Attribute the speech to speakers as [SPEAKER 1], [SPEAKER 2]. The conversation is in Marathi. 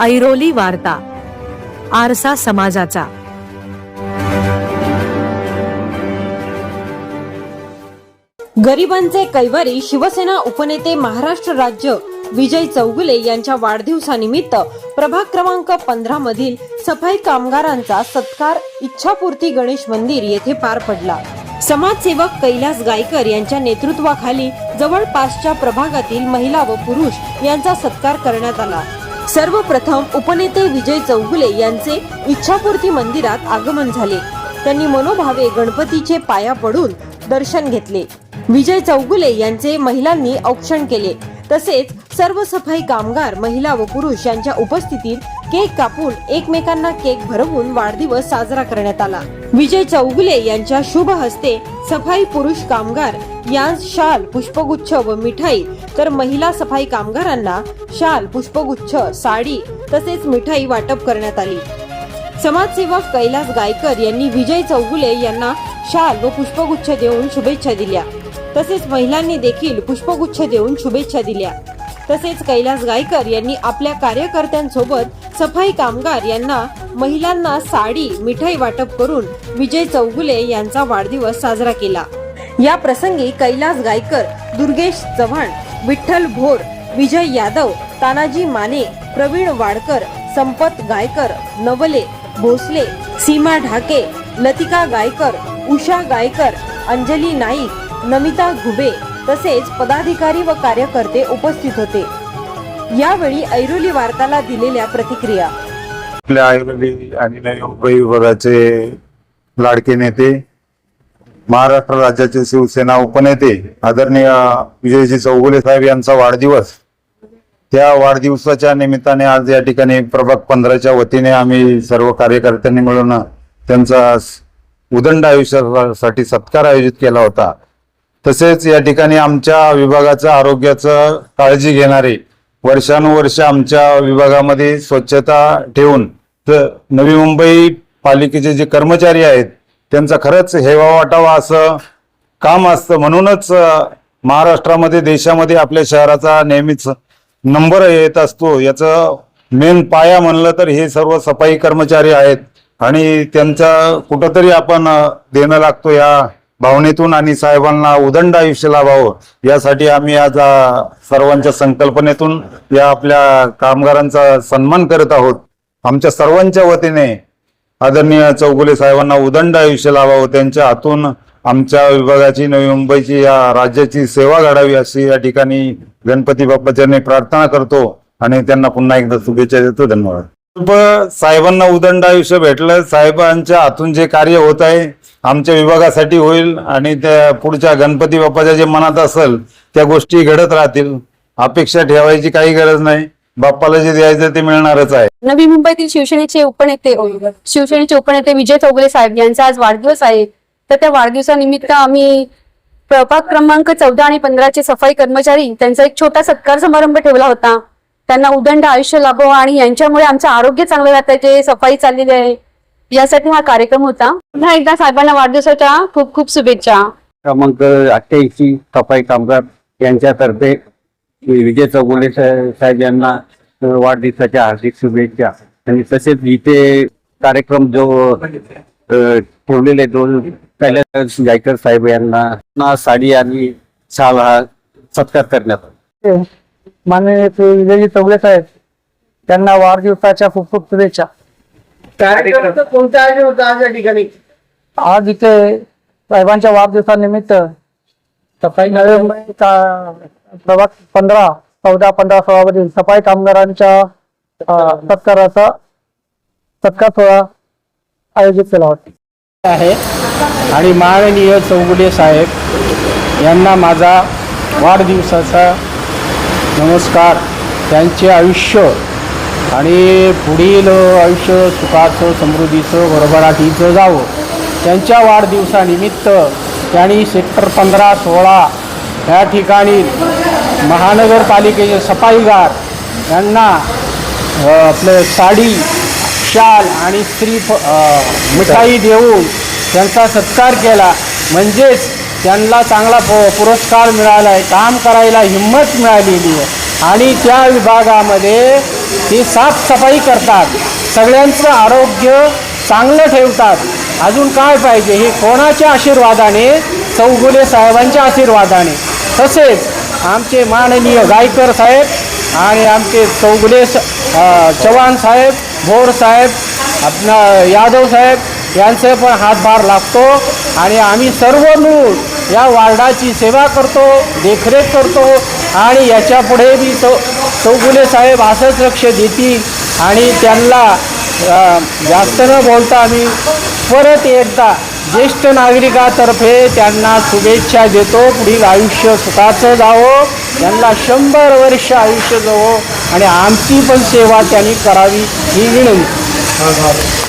[SPEAKER 1] ऐरोली वार्ता आरसा समाजाचा.
[SPEAKER 2] गरिबांचे कैवारी शिवसेना उपनेते महाराष्ट्र राज्य विजय चौगुले यांच्या वाढदिवसानिमित्त प्रभाग क्रमांक पंधरा मधील सफाई कामगारांचा सत्कार इच्छापूर्ती गणेश मंदिर येथे पार पडला. समाजसेवक कैलास गायकर यांच्या नेतृत्वाखाली जवळपासच्या प्रभागातील महिला व पुरुष यांचा सत्कार करण्यात आला. सर्वप्रथम उपनेते विजय चौगुले यांचे इच्छापूर्ती मंदिरात आगमन झाले. त्यांनी मनोभावे गणपतीचे पाया पडून दर्शन घेतले. विजय चौगुले यांचे महिलांनी औक्षण केले. तसेच सर्व सफाई कामगार महिला व पुरुष यांच्या उपस्थितीत केक कापून एकमेकांना केक भरवून वाढदिवस साजरा करण्यात आला. विजय चौगुले यांच्या शुभ हस्ते सफाई पुरुष कामगार यांस शाल पुष्पगुच्छ व मिठाई तर महिला सफाई कामगारांना शाल पुष्पगुच्छ साडी तसेच मिठाई वाटप करण्यात आली. समाजसेवक कैलास गायकर यांनी विजय चौगुले यांना शाल व पुष्पगुच्छ देऊन शुभेच्छा दिल्या. तसेच महिलांनी देखील पुष्पगुच्छ देऊन शुभेच्छा दिल्या. तसेच कैलास गायकर यांनी आपल्या कार्यकर्त्यांसोबत सफाई कामगार यांना महिलांना साडी मिठाई वाटप करून विजय चौगुले यांचा वाढदिवस साजरा केला. या प्रसंगी कैलास गायकर दुर्गेश चव्हाण विठ्ठल भोर विजय यादव तानाजी माने प्रवीण वाडकर संपत गायकर नवले भोसले सीमा ढाके लतिका गायकर उषा गायकर अंजली नाईक नमिता घुबे तसेच पदाधिकारी व कार्यकर्ते उपस्थित होते. यावेळी ऐरोली वार्ताला दिलेल्या प्रतिक्रिया.
[SPEAKER 3] आपल्या आयुर्वेदिक आणि नवी विभागाचे लाडके नेते महाराष्ट्र राज्याचे शिवसेना उपनेते आदरणीय विजयजी चौगुले साहेब यांचा वाढदिवस. त्या वाढदिवसाच्या निमित्ताने आज या ठिकाणी प्रभाग पंधराच्या वतीने आम्ही सर्व कार्यकर्त्यांनी मिळून त्यांचा उदंड आयुष्यासाठी सत्कार आयोजित केला होता. तसेच या ठिकाणी आमच्या विभागाचं आरोग्याचं काळजी घेणारे वर्षानुवर्ष आमच्या विभागामध्ये स्वच्छता ठेवून तर नवी मुंबई पालिकेचे जे कर्मचारी आहेत त्यांचा खरंच हेवा वाटावा असं काम असतं. म्हणूनच महाराष्ट्रामध्ये देशामध्ये आपल्या शहराचा नेहमीच नंबर येत असतो. याचं मेन पाया म्हणलं तर हे सर्व सफाई कर्मचारी आहेत आणि त्यांचा कुठंतरी आपण देणं लागतो या भावनेतून आणि साहेबांना उदंड आयुष्य लाभावं. यासाठी आम्ही आज सर्वांच्या संकल्पनेतून या आपल्या कामगारांचा सन्मान करत आहोत. आमच्या सर्वांच्या वतीने आदरणीय चौगुले साहेबांना उदंड आयुष्य लावावं त्यांच्या हातून आमच्या विभागाची नवी मुंबईची या राज्याची सेवा घडावी अशी या ठिकाणी गणपती बाप्पाच्या प्रार्थना करतो आणि त्यांना पुन्हा एकदा शुभेच्छा देतो. धन्यवाद. साहेबांना उदंड आयुष्य भेटलं. साहेबांच्या हातून जे कार्य होत आहे आमच्या विभागासाठी होईल आणि त्या पुढच्या गणपती बाप्पाच्या जे मनात असेल त्या गोष्टी घडत राहतील. अपेक्षा ठेवायची काही गरज नाही. बाप्पाला जे द्यायचं ते मिळणारच आहे.
[SPEAKER 4] नवी मुंबईतील शिवसेनेचे उपनेते शिवसेनेचे उपनेते विजय चौगुले साहेब यांचा आज वाढदिवस आहे. तर त्या वाढदिवसानिमित्त आम्ही प्रभाग क्रमांक चौदा आणि पंधराचे सफाई कर्मचारी त्यांचा एक छोटा सत्कार समारंभ ठेवला होता. त्यांना उदंड आयुष्य लाभो आणि यांच्यामुळे आमचं आरोग्य चांगलं राहतं जे सफाई चाललेली आहे. यासाठी हा कार्यक्रम होता. पुन्हा एकदा साहेबांना वाढदिवसाच्या खूप खूप शुभेच्छा.
[SPEAKER 5] क्रमांक अठ्ठ्याऐंशी सफाई कामगार यांच्यातर्फे विजय चौगुले साहेब यांना वाढदिवसाच्या हार्दिक शुभेच्छा. आणि तसेच इथे कार्यक्रम जो ठेवलेले दोन कैलास गायकर साहेब यांना ना साडी आणि शाल हा सत्कार करण्यात आला.
[SPEAKER 6] माननीय विजयजी चौगले साहेब त्यांना वाढदिवसाच्या खूप खूप शुभेच्छा.
[SPEAKER 7] कोणत्या आहे होता आज या ठिकाणी?
[SPEAKER 6] आज इथे साहेबांच्या वाढदिवसानिमित्त सफाई नवी मुंबईचा प्रभाग पंधरा चौदा पंधरा सोळा मधील सफाई कामगारांच्या सत्काराचा सत्कार सोहळा आयोजित केला होता.
[SPEAKER 7] आहे. आणि माननीय चौगुले साहेब यांना माझा वाढदिवसाचा नमस्कार. त्यांचे आयुष्य आणि पुढील आयुष्य सुखाचं समृद्धीचं भरभराटीचं जावं. त्यांच्या वाढदिवसानिमित्त त्यांनी सेक्टर पंधरा सोळा या ठिकाणी महानगरपालिकेचे सफाईगार यांना आपलं साडी शाल आणि स्त्री मिठाई देऊन त्यांचा सत्कार केला. म्हणजेच त्यांना चांगला प- पुरस्कार मिळाला आहे काम करायला हिंमत मिळालेली आहे.
[SPEAKER 6] आणि त्या विभागामध्ये ते साफसफाई करतात. सगळ्यांचं आरोग्य चांगलं ठेवतात. अजून काय पाहिजे हे कोणाच्या आशीर्वादाने? चौगुले साहेबांच्या आशीर्वादाने. तसेच आमचे माननीय गायकर साहेब आणि आमचे चौगुले चव्हाण साहेब भोर साहेब आपला यादव साहेब यांचे पण हातभार लागतो. आणि आम्ही सर्व मिळून या वार्डाची सेवा करतो देखरेख करतो. आणि याच्यापुढे मी चौ चौगुले साहेब असंच लक्ष देतील. आणि त्यांना जास्त न बोलता आम्ही परत एकदा ज्येष्ठ नागरिकातर्फे त्यांना शुभेच्छा देतो. पुढील आयुष्य सुखाचं जावो. त्यांना शंभर वर्ष आयुष्य जावो. आणि आमची पण सेवा त्यांनी करावी ही विनंती.